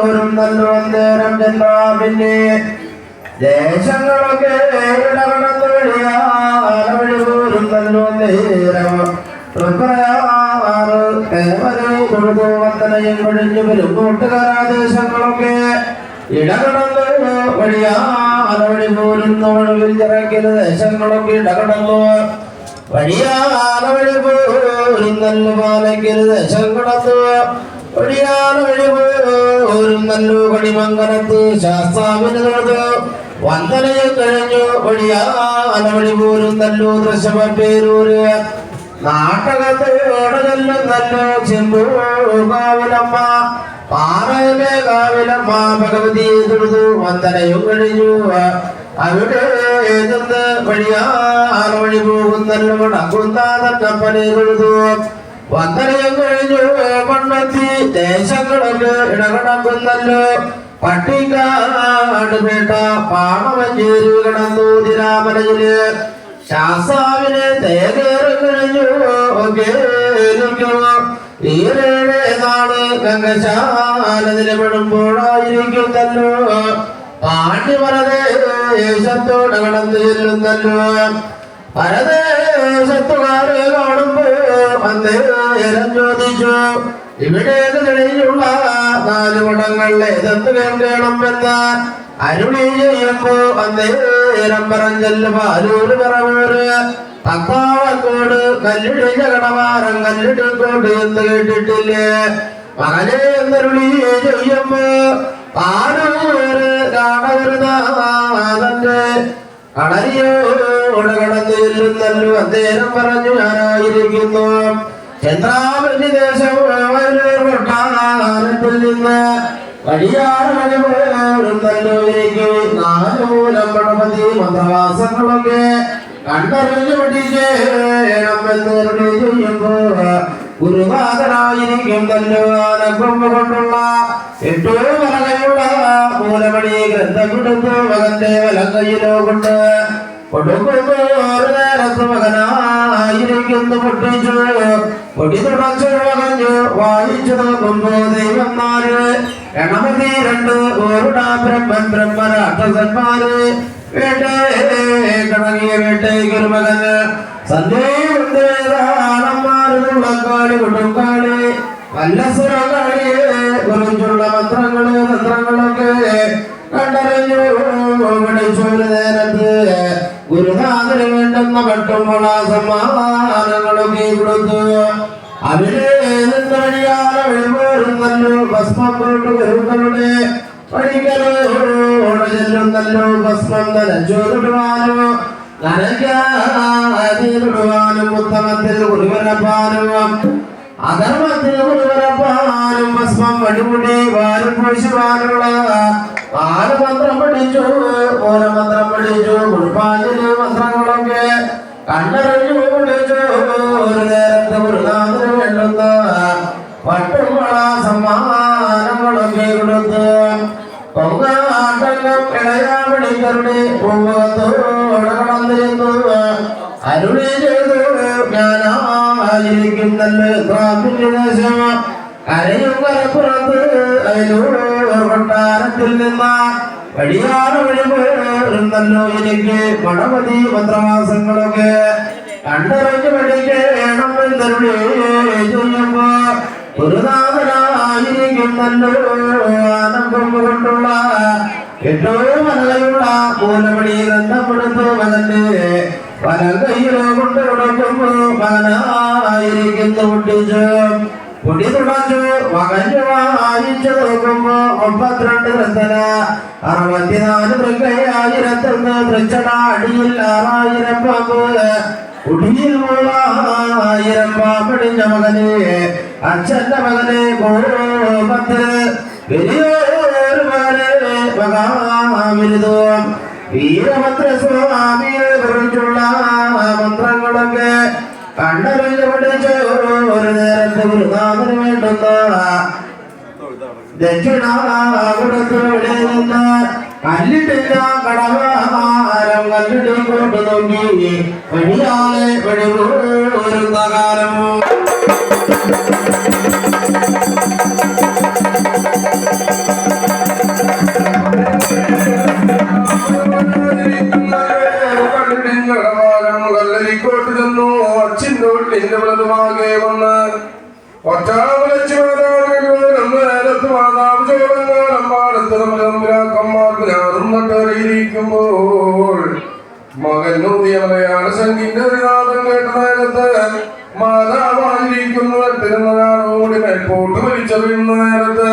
പോരും നല്ലു അന്നേരം ദേശങ്ങളൊക്കെ വന്ദനയും കഴിഞ്ഞു വരും. കൂട്ടുകാരാദേശങ്ങളൊക്കെ ഇടകടന്നു വഴിയാലവഴി പോരുന്ന ഒഴിവിൽ ചിറക്കിന് ദേശങ്ങളൊക്കെ ഇടകടന്നു. വഴിയാലവഴി പോരും നല്ല പാലയ്ക്കൽ ദേശം കടന്നു. നല്ലു കടിമംഗലത്ത് ശാസ്താവിന് തൊഴുതു വന്ദനയും കഴിഞ്ഞു. വഴിയാലവഴി പോരും നല്ലു ദൃശമ പേരൂര്. നാട്ടകത്തോടെ ചെല്ലുന്നല്ലോ ചെമ്പൂകാവിലമ്മ പാറയമേ കാവിലമ്മ ഭഗവതി തൊഴുതു. വന്ദനയും കഴിഞ്ഞു. അവിടെ നിന്ന് വഴിയാൽ വഴി പോകുന്നല്ലോ മടങ്ങുന്നാതപ്പനെ തൊഴുതു. വന്ദനയും കഴിഞ്ഞു മണ്ണത്തി ദേശങ്ങളൊക്കെ ഇടകടക്കുന്നല്ലോ. പട്ടിക്കാട് പേട്ട പാണമഞ്ചേരി കിടന്നു തിരാമലയിൽ ശാസ്താവിനെ തേകേറി കഴിഞ്ഞു ാണ് നാൾ ഗംഗശാല നിലപെടുമ്പോഴായിരിക്കുന്നല്ലോ പാണ്ഡിപരദേശത്തോട് കടന്നു ചെല്ലുന്നല്ലോ. പരദേശത്തുകാരെ അന്നേരം ചോദിച്ചു ഇവിടേക്ക് കഴിഞ്ഞുള്ള നാല് പടങ്ങളിൽ ഏതെന്ന് എന്ന് അരുളി ചെയ്യുമ്പോ അന്നേരം പറഞ്ഞല്ല പാലൂര് പറവൂര് തത്താവക്കോട് കല്ലിടിഞ്ഞ കടവാരം കല്ലിടിക്കോട് എന്ന് കേട്ടിട്ടില്ലേ? മകനെ എന്നരുളി ചെയ്യുമ്പോ പാലൂര് കാണവരുതാതന്റെ കടലിയോട് കടന്നു ചെല്ലുന്നല്ലോ അദ്ദേഹം പറഞ്ഞു ഞാനായിരിക്കുന്നു. ചന്ദ്രാവലി ദേശം കൊട്ടാരത്തിൽ നിന്ന് വഴിയാറ് വഴിപോരുന്നല്ലോ എനിക്ക്. നാലുമൂലം ഗണപതി മന്ത്രവാസങ്ങളൊക്കെ കണ്ടറിഞ്ഞു പഠിക്കേണമെന്ന് ചെയ്യുമ്പോ ഗുരുനാഥനായിരിക്കുന്നല്ലോ ആനക്കൊമ്പ് കൊണ്ടുള്ള എട്ടോ വലകയുള്ള മൂലമണി ഗ്രന്ഥം കൊടുത്തു മകന്റെ വലങ്കയിലോ കൊണ്ട് കൊടുക്കുമ്പോ ഒരു നേരത്ത് മകനായിരിക്കുന്നു പൊട്ടിച്ചു. പൊടി തുടച്ചു മകഞ്ഞു വായിച്ചു നോക്കുമ്പോ ദൈവന്മാര് നാല് രണ്ട് ഓരുടാ ബ്രഹ്മൻ ബ്രഹ്മരാക്ഷസന്മാര് വേട്ടേ കണങ്ങിയ വേട്ടയ്ക്കൊരു മകന് സന്ദേഹമാരുള്ള കാളി കൊടുക്കാളി വല്ലസുരകാളിയെ കുറിച്ചുള്ള മന്ത്രങ്ങൾ തന്ത്രങ്ങളൊക്കെ കണ്ടറിഞ്ഞു. വിളിച്ചൊരു നേരത്ത് ഗുരുനാഥന് വേണ്ടുന്ന പട്ടുമുള സമാധാനങ്ങളൊക്കെ കൊടുത്തു. അവിടെ നിന്ന് വഴിയാലെ വഴിപോരുന്നല്ലോ ഭസ്മം കൊണ്ട് വരുന്നവരുടെ വഴികളോട് ചെല്ലുന്നല്ലോ ഭസ്മം നനച്ചോടുവാനോ നനയ്ക്കാതിടുവാനും ഉത്തമത്തിൽ കുടിവരപ്പാനും അധർമ്മത്തിൽ കുടിവരപ്പാനും ഭസ്മം വടിമുടി വാരും പൂശുവാനുള്ള ആലുമന്ത്രം പഠിച്ചു മൂലമന്ത്രം പഠിച്ചു കുളിപ്പാഞ്ചലി മന്ത്രങ്ങളൊക്കെ കണ്ടറിഞ്ഞു പഠിച്ചു ഒരു നേരത്തെ ഗുരുനാഥന് വേണ്ടുന്ന പട്ടുമള സമ്മാനങ്ങളൊക്കെ കൊടുത്ത് പൊങ്ങാട്ടകം ഇളയാമണിക്കരുടെ പൂമുഖത്തോടെ കടന്നിരുന്നു അരുളി ചെയ്തു ഞാനായിരിക്കുന്നല്ലോ ദ്രാവിന്റെ ദേശം. കരയും കരപ്പുറത്ത് അയലൂർ കൊട്ടാരത്തിൽ നിന്ന് വഴിയാറ് വഴി പോരുന്നല്ലോ എനിക്ക് മണമതി മന്ത്രവാസങ്ങളൊക്കെ കണ്ടറിഞ്ഞ് പഠിക്കണം എന്നരുളി ചെയ്യുമ്പോ ഗുരുനാഥനായിരിക്കുന്നല്ലോ ആനന്ദം കൊണ്ടുള്ള എട്ടോ മലയുള്ള മൂലമണി ബന്ധപ്പെടുത്തു മകന്റെ വലം കയ്യിലോ കൊണ്ട് കൊടുക്കുമ്പോ മകനായിരിക്കുന്നു പൊട്ടിച്ചു പൊടി തുടച്ചു മകന് വായിച്ചു നോക്കുമ്പോ മുപ്പത്തിരണ്ട് രത്തന അറുപത്തിനാല് മൃഗയായിരത്തൊന്ന് തൃച്ചട അടിയിൽ ആറായിരം പാമ്പ് മൂവായിരം പാമ്പടിഞ്ഞ മകനെ അച്ഛന്റെ മകനെ കോപത്ത് വലിയൊരു മകനെ മകാമിരുതോം. വീരഭദ്ര സ്വാമിയെ കുറിച്ചുള്ള മന്ത്രങ്ങളൊക്കെ കണ്ടറിഞ്ഞ് പഠിച്ച ഒരു നേരത്തെ ഗുരുനാഥന് വേണ്ടുന്ന ദക്ഷിണാകുടത്തോടെ നിന്ന് കടവാരം പലരും കൊണ്ട് നോക്കി വഴിയാളെ വഴിപോരുന്ന കാലമോ ോട്ട് ചെന്നു അച്ഛന്റെ വീട്ടിന്റെ വിളതുമാകെ വന്ന് ഒറ്റാളെ വിളിച്ചു നേരത്ത് മാതാവ് ചോദങ്ങൾ അമ്മാടത്ത് നമ്മുടെ അമ്പിരാക്കന്മാർക്ക് ഞാൻ നട്ടറിയിരിക്കുമ്പോൾ മകൻ നൂതിയ മലയാള സംഗീത നാദം കേട്ട നേരത്ത് മാതാവായിരിക്കുന്നു തിരുനാളോടി മേൽപോട്ട് മരിച്ചറിയുന്ന നേരത്ത്.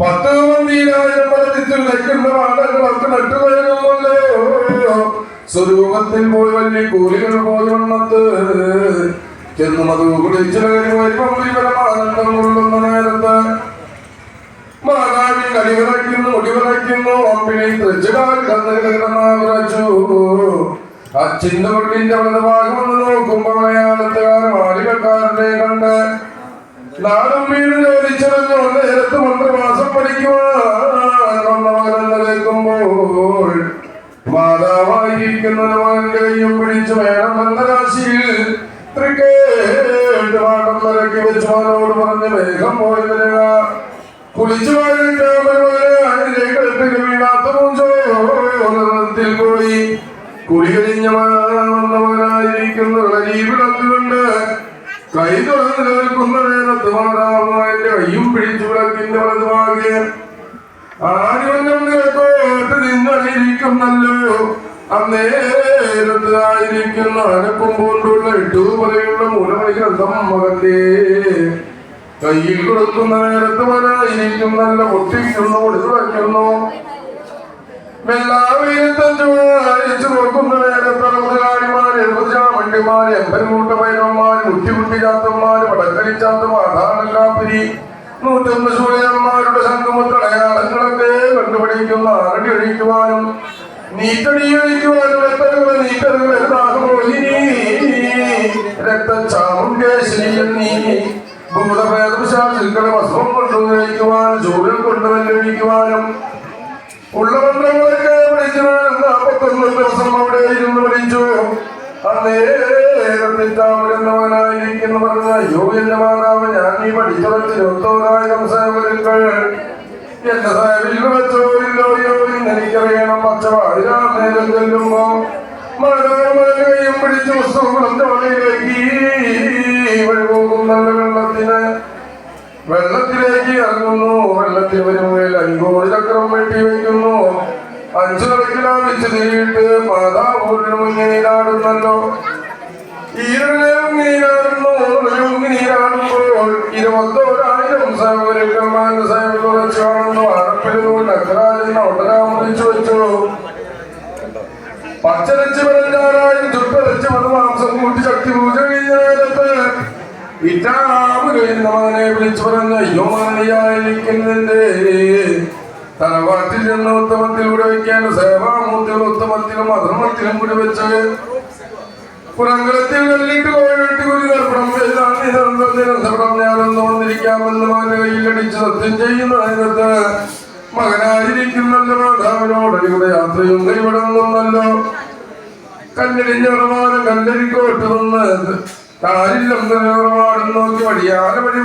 പത്ത് മന്തിയിലായിരം പലത്തിൽ ലഭിക്കുന്ന വാടകളൊക്കെ നട്ടുകയറുമല്ലോ സ്വരൂപത്തിൽ പോയി വലിയ കൂലികൾ പോയി വണ്ണത്ത് ചെന്ന് മധു കുടിച്ചു ആനന്ദം കൊള്ളുന്ന നേരത്ത്. മാതാവിൻ കടിവിറയ്ക്കുന്നു മുടിവിറയ്ക്കുന്നു അമ്പിനെ തെച്ചുകാൽ കന്നുകിടന്നു അച്ഛന്റെ വീട്ടിന്റെ വലത് ഭാഗം ഒന്ന് നോക്കുമ്പോ മലയാളത്തുകാരൻ ആലുകക്കാരനെ കണ്ട് നാടും വീടും ചോദിച്ചറിഞ്ഞു നേരത്ത് മന്ത്രമാസം മകനെന്ന് കേൾക്കുമ്പോൾ മാതാവായിരിക്കുന്ന മകന്റെ കയ്യും പിടിച്ചു വേണം എന്ന രാശിയിൽ തൃക്കേട്ട് പാടം നിരക്കി വെച്ച് മകനോട് പറഞ്ഞ് വേഗം പോയി വരിക കുളിച്ചു വീണാത്ത മൂഞ്ചോത്തിൽ പോയി കുളി കഴിഞ്ഞ മകനായിരിക്കുന്ന വിളക്കുകൊണ്ട് കൈ തുറന്ന് നിൽക്കുന്ന നേരത്ത് മാതാവിന്റെ കയ്യും പിടിച്ചു വിളക്കിന്റെ വലതുമാകെ ആര്യവന്നം കേട്ട് നിന്നറിയിരിക്കുന്നല്ലോ അന്നേരത്തായിരിക്കുന്ന അനക്കും കൊണ്ടുള്ള എട്ടു പോലെയുള്ള മൂലമണി ഗ്രന്ഥം മകന്റെ കയ്യിൽ കൊടുക്കുന്ന നേരത്ത് വരായിരിക്കും നല്ല പൊട്ടിക്കുന്നു കൊടുത്തുറയ്ക്കുന്നു വെള്ളാവീരത്തഞ്ചു നോക്കുന്ന നേരത്ത് മുതലാളിമാര് എഴുപതിമാര് എമ്പൻകൂട്ട പൈരന്മാര് മുറ്റിമുട്ടി ചാത്തന്മാര് വടക്കരി ചാത്തമാർ നൂറ്റൊന്ന് സൂര്യന്മാരുടെ സംഗമത്തടയാളങ്ങളൊക്കെ കണ്ടുപിടിക്കുന്ന ആരടി ഒഴിക്കുവാനും നീറ്റടി ഒഴിക്കുവാനും രക്തങ്ങളെ നീക്കറുകളെ ദാഹമോഹിനി രക്തചാമുണ്ടേശ്വരി ഭൂതഭേദശാസിൽക്കളെ വസ്ത്രം കൊണ്ടുവയ്ക്കുവാനും ചൂടിൽ കൊണ്ടുവന്നൊഴിക്കുവാനും ഉള്ള മന്ത്രങ്ങളൊക്കെ വിളിച്ചു നാൽപ്പത്തൊന്ന് ദിവസം അവിടെ ഇരുന്ന് വിളിച്ചു അന്നേരത്തിട്ടാമരുന്നവനായിരിക്കുന്നു പറഞ്ഞ അയ്യോ എന്റെ മാതാവ് ഞാൻ ഈ പഠിച്ചുറച്ച് ഇരുപത്തോരായിരം സേവകരുക്കൾ എന്റെ സേവയിൽ വെച്ചോ എന്ന് എനിക്കറിയണം പച്ചവാതിരാ നേരം ചെല്ലുമ്പോ മാതാവിനെയും വെള്ളത്തിലേക്ക് ഇറങ്ങുന്നു. വെള്ളത്തിൽ വരുമ്പോൾ അഞ്ചോട് ചക്രം വെട്ടി വയ്ക്കുന്നു. അഞ്ചു കണക്കിലാ വെച്ച് തീയിട്ട് മാതാപൂരിന് മുങ്ങിനീരാടുന്നല്ലോ നീരാടുന്നു മുങ്ങിനീരാടുന്നു നീരാടുമ്പോൾ ഇരുപത്തോരായിരം സഹോദരന്മാരുടെ സേവ കുറച്ച് കാണുന്നു. അടപ്പിലുകൊണ്ട് അക്കരാജൻ ഒട്ടരാമറിച്ചു വെച്ചു. പച്ചരച്ച് പറഞ്ഞാറായും ചുട്ടരച്ച് മതമാംസം കൂട്ടി ശക്തി പൂജ കഴിഞ്ഞ എന്നവനെ വിളിച്ചു പറഞ്ഞ യോമാനിയായിരിക്കുന്നതിന്റെ മകനിയായിരിക്കുന്നതിന്റെ ചെന്ന ഉത്തമത്തിൽ കൂടെ വെക്കാൻ സേവാമൂർത്തികൾ ഉത്തമത്തിലും അധർമ്മത്തിലും കൂടി വെച്ച് പുറങ്കളത്തിൽ കല്ലിട്ട് കോഴിട്ട് ഒരു ദർപ്പണം ചെയ്താൽ നിരന്തരം ഞാനൊന്ന് വന്നിരിക്കാമെന്ന് മകന്റെ കയ്യിലടിച്ച് സത്യം ചെയ്യുന്ന രംഗത്ത് മകനായിരിക്കുന്നല്ലോ മാതാവിനോട് ഇവിടെ യാത്രയും കൈവിടുന്നല്ലോ കല്ലിടിഞ്ഞ കല്ലരിക്കോട്ട് നിന്ന് ഉറവാടും നോക്കി വഴിയാല വഴി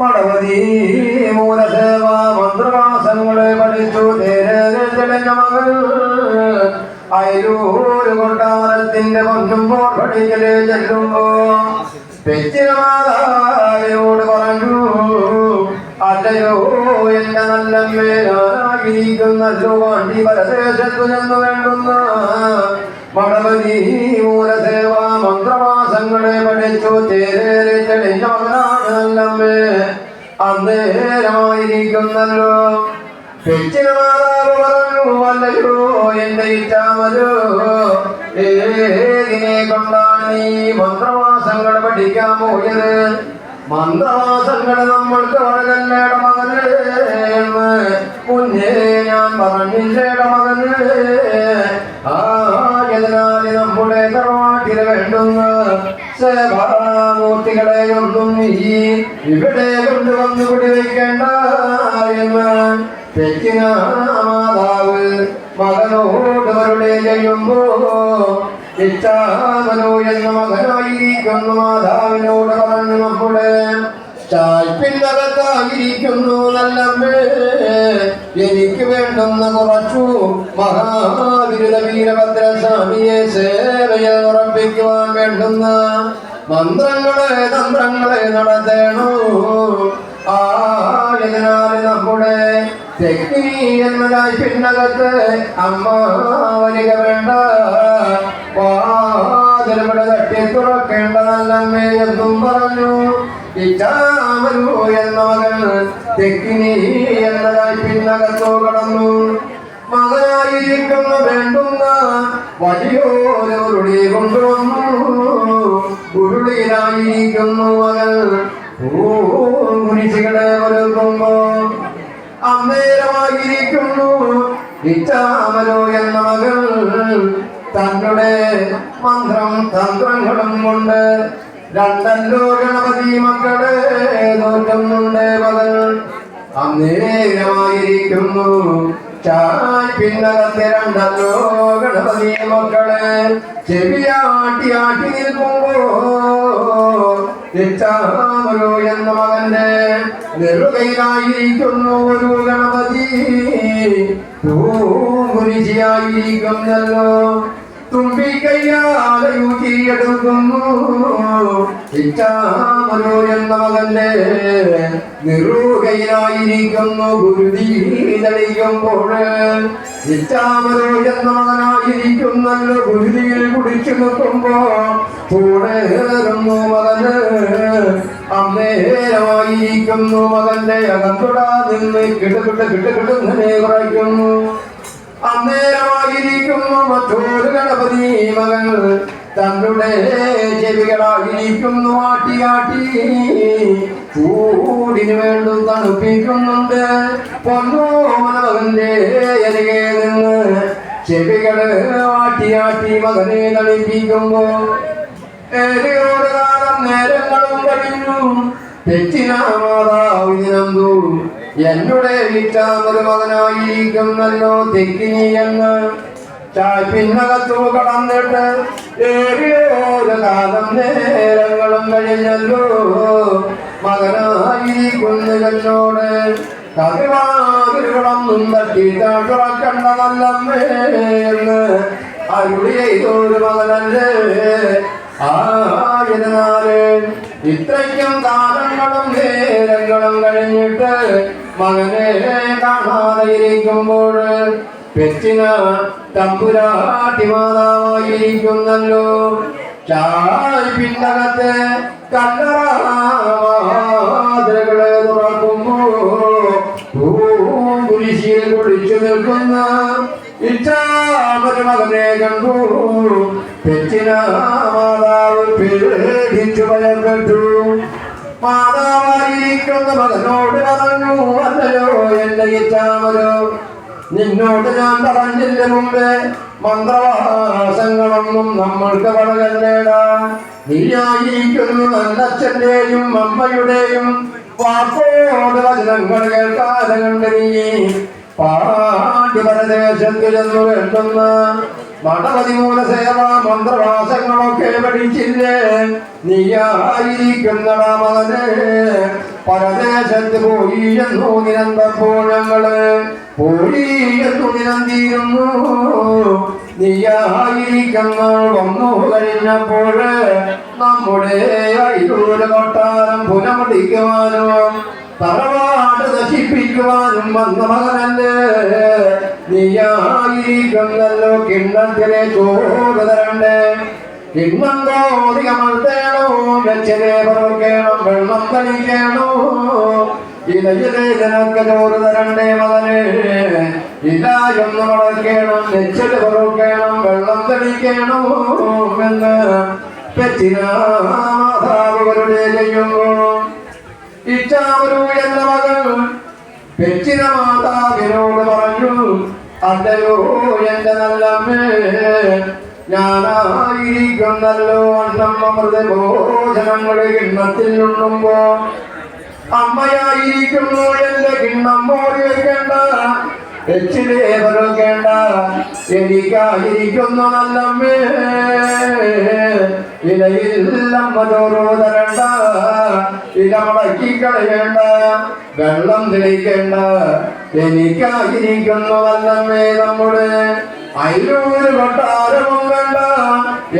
മടവതി മൂലസേവ മന്ത്രവാസങ്ങളെ പഠിച്ചു നേരെ മകൾ അയലൂര് കൊട്ടാരത്തിന്റെ പൊന്നുമ്പോൾ പഠിക്കൽ ചെല്ലുമ്പോ മാതാവിനോട് പറഞ്ഞു അല്ലയോ എന്റെ നല്ല മേലായിരിക്കുന്നല്ലോ വണ്ടി പരദേശത്തു ചെന്ന് വേണ്ടുന്ന മടവതി മൂലസേവാ മന്ത്രവാസങ്ങളെ പഠിച്ചു തേരേറെ തെളിഞ്ഞ നല്ലമ്മേ അന്നേരമായിരിക്കുന്നല്ലോ. പെച്ചിന ഇറ്റാമലോ ഏതിനെ കൊണ്ടാണ് നീ മന്ത്രവാസങ്ങൾ പഠിക്കാൻ പോയത്? മന്ത്രവാസങ്ങൾ നമ്മൾക്ക് വളരെ മകന് മുന്നേ ഞാൻ പറഞ്ഞില്ലേട മകന്. ആയതിനാൽ നമ്മുടെ തറവാട്ടിൽ വേണ്ടുന്ന സേവാമൂർത്തികളെ ഒന്നും നീ ഇവിടെ കൊണ്ടുവന്ന് കുടിവെക്കേണ്ട എന്ന് തെറ്റിന മാതാവ് മകനോട് അവരുടെ ചെയ്യുമ്പോ ഇച്ഛാമനോ എന്ന മകനായിരിക്കുന്നു മാതാവിനോട് പറഞ്ഞു നമ്മുടെ ചായ്പിന്നകത്തായിരിക്കുന്നു നല്ലമ്മേ. വേണ്ടുന്ന കുറച്ചു മഹാവിരുദ വീരഭദ്രസ്വാമിയെ സേവയെ ഉറപ്പിക്കുവാൻ വേണ്ടുന്ന മന്ത്രങ്ങളെ തന്ത്രങ്ങളെ നടത്തേണു? ഇതിനാൽ നമ്മുടെ തെക്കിനീയന്മരായി പിന്നകത്ത് അമ്മ വരിക വേണ്ട. വാതിലുടെ തട്ടി തുറക്കേണ്ട നല്ലമ്മേ എന്നും പറഞ്ഞു. ഇച്ചാമരു എന്ന മകൻ തെക്കിനി എന്നതായി പിന്നകത്തോ കടന്നു. മകനായിരിക്കുന്ന വേണ്ടുന്ന വലിയൊരു ഉരുളി കൊണ്ടുവന്നു. ഉരുളിയിലായിരിക്കുന്നു മകൻ കുരിശികളെ ഒരുക്കുമ്പോ അന്നേരമായിരിക്കുന്നു ഇച്ചാമരോ എന്ന മകൾ തങ്ങളുടെ മന്ത്രം തന്ത്രങ്ങളും കൊണ്ട് രണ്ടല്ലോ ഗണപതി മക്കളെ നോക്കുന്നുണ്ട് മകൾ അന്നേരമായിരിക്കുന്നു. ചായ് പിന്നകത്തെ രണ്ടല്ലോ ഗണപതി മക്കളെ ചെവിയാട്ടി ആട്ടി നിൽക്കുമ്പോ ഇച്ചാമരോ എന്ന മകന്റെ നെറുകയിലായിരിക്കുന്നു ഒരു ഗണപതി. കുരിശിയായിരിക്കുന്നല്ലോ തുമ്പിക്കയ്യാലെ ഊറ്റിയെടുക്കുന്നു ഇച്ചാമരോ എന്ന നിറുകയിലായിരിക്കുന്നു ഗുരുതി എന്ന മകനായിരിക്കുന്നല്ലോ ഗുരുതിയിൽ കുടിച്ചു നിൽക്കുമ്പോ കൂടേറുന്നു മകന്. അന്നേരമായിരിക്കുന്നു മകന്റെ അകത്തുടാ നിന്ന് കിട്ടുകിട്ട് കിട്ടുകിട്ടുന്നേ കുറയ്ക്കുന്നു. അന്നേരമായിരിക്കുന്നു മറ്റൊരു ഗണപതി മകൾ തങ്ങളുടെ ചെവികളായിരിക്കുന്നു ആട്ടിയാട്ടി ചൂടിനു വേണ്ടും തണുപ്പിക്കുന്നുണ്ട്. പൊന്നോമന മകന്റെ അരികെ നിന്ന് ചെവികൾ ആട്ടിയാട്ടി മകനെ തണുപ്പിക്കുമ്പോ ഏറിയൊരു കാലം നേരങ്ങളും കഴിഞ്ഞു. തെറ്റിന മാതാവിനന്തു എന്നുടെ വീട്ടാമൊരു മകനായിരിക്കുന്നല്ലോ തെക്കിനി എന്ന് ചായ്പിന്നകത്തു കടന്നിട്ട് ഏറിയൊരു കാലം നേരങ്ങളും കഴിഞ്ഞല്ലോ. മകനായിരിക്കുന്നു എന്നോട് കവിവാതിരുകളൊന്നും തട്ടിയിട്ട് തുറക്കണ്ട നല്ലമ്മേ എന്ന് അരുളി ചെയ്തൊരു മകനല്ലേ. ആയിരുന്നാൽ ഇത്രയ്ക്കും കാലങ്ങളും നേരങ്ങളും കഴിഞ്ഞിട്ട് മകനെ കാണാതെയിരിക്കുമ്പോൾ പെറ്റിന തമ്പുരാട്ടി മാതാവായിരിക്കുന്നല്ലോ ചായ് പിന്നകത്തെ കല്ലറാതിരകളെ തുറക്കുമ്പോ കുളിച്ചു നിൽക്കുന്ന ഇച്ഛാമൊരു മകനെ കണ്ടു. പെറ്റിന മാതാവ് പേടിച്ചു ഭയപ്പെട്ടു. മാതാവായിരിക്കുന്ന മകനോട് പറഞ്ഞു അല്ലയോ എന്റെ ഇച്ഛാമരോ നിന്നോട് ഞാൻ പറഞ്ഞില്ല മുമ്പേ മന്ത്രവാസങ്ങളൊന്നും നമ്മൾക്ക് വളരല്ലേടാ നീയായിരിക്കുന്നു നല്ലച്ഛന്റെയും അമ്മയുടെയും വാക്കോട് വചനങ്ങൾ കേൾക്കാതെ കണ്ട് നീ പാണ്ഡ്യപരദേശത്തിലെന്നു വേണ്ടുന്ന മഠപതിമൂല സേവ മന്ത്രവാസങ്ങളൊക്കെ പഠിച്ചില്ലേ? നീയായിരിക്കുന്നടാ മകനെ. പരദേശത്ത് പോയി എന്നു നിരന്തപ്പോൾ ഞങ്ങൾ പോയി എന്നു നിരന്തിയിരുന്നു നീയായിരിക്കുന്ന വന്നു കഴിഞ്ഞപ്പോൾ നമ്മുടെ അയ്യൂര് കൊട്ടാരം പുനമുടിക്കുവാനും തറവാട് നശിപ്പിക്കുവാനും വന്ന മകനല്ലേ? നീയായിരിക്കുന്നല്ലോ കിണ്ണത്തിലെ ചോറ് തരണ്ടേ? കിണ്ണം കോടികമർത്തേണോ വെച്ചതേ പറക്കണം വെള്ളം തളിക്കണോ? ഇലയിലെ ജനക്ക് ചോറ് തരണ്ടേ മകനെ? ഇലായൊന്ന് വളർക്കണം നെച്ചത് പറക്കണം വെള്ളം തളിക്കണോ? എന്ന് ചെയ്യുമ്പോ ഇച്ചാവരു എന്ന മകൾ പെറ്റിന മാതാവിനോട് പറഞ്ഞു അല്ലയോ എന്റെ നല്ലമ്മേ ഞാനായിരിക്കുന്നല്ലോ അന്നം അമൃത ഭോജനങ്ങളെ കിണ്ണത്തിൽ ഉണ്ണുമ്പോ അമ്മയായിരിക്കുന്നു എന്റെ കിണ്ണം മോടി വെക്കേണ്ട എച്ചിലേ പകർക്കേണ്ട എനിക്കായിരിക്കുന്നു നല്ലമ്മേ. ഇലയില്ലം ചോറു തരണ്ട. ഇല മുടക്കി കളയണ്ട. വെള്ളം തെളിക്കേണ്ട. എനിക്കായിരിക്കുന്നു നല്ലമ്മേ നമ്മുടെ. അയിലൂര് കൊട്ടാരവും വേണ്ട.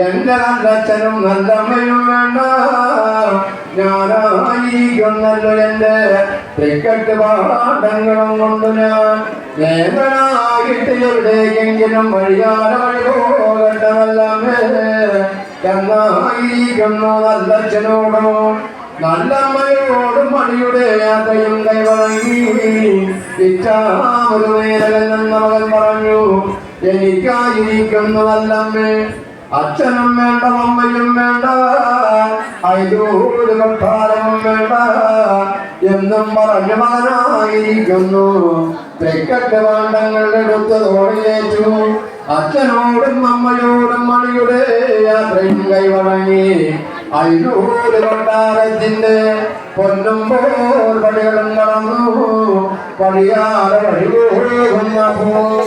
എന്റെ നല്ലച്ഛനും നല്ലമ്മയും വേണ്ട. ഞാനായിരിക്കുന്നല്ലോ എന്റെ ക്രിക്കറ്റ് പാഠങ്ങളും കൊണ്ട് ഞാൻ നേതനായിട്ട് എവിടേക്കെങ്കിലും വഴിയാന വഴി പോകട്ടമല്ലമ്മേ എന്നായിരിക്കുന്നു നല്ലച്ഛനോടോ നല്ലമ്മയോടും മണിയുടെ യാത്രയും കൈവഴങ്ങി. ഇച്ഛാമൊരു നേരകൻ എന്ന മകൻ പറഞ്ഞു എനിക്കായിരിക്കുന്നു നല്ലമ്മേ അച്ഛനും വേണ്ട അമ്മയും വേണ്ട. അയലൂരും വേണ്ട. എന്നും പറഞ്ഞു മകനായിരിക്കുന്നു തെക്കറ്റ് വാണ്ടങ്ങൾ എടുത്ത് തോണിയേറ്റു അച്ഛനോടും അമ്മയോടും മണിയുടെ യാത്രയും കൈവണങ്ങി. അയിലൂര് കൊട്ടാരത്തിന്റെ പൊന്നും പോർ പടികളും കടന്നു പടിയാറ് വഴിപോകുന്ന പോ.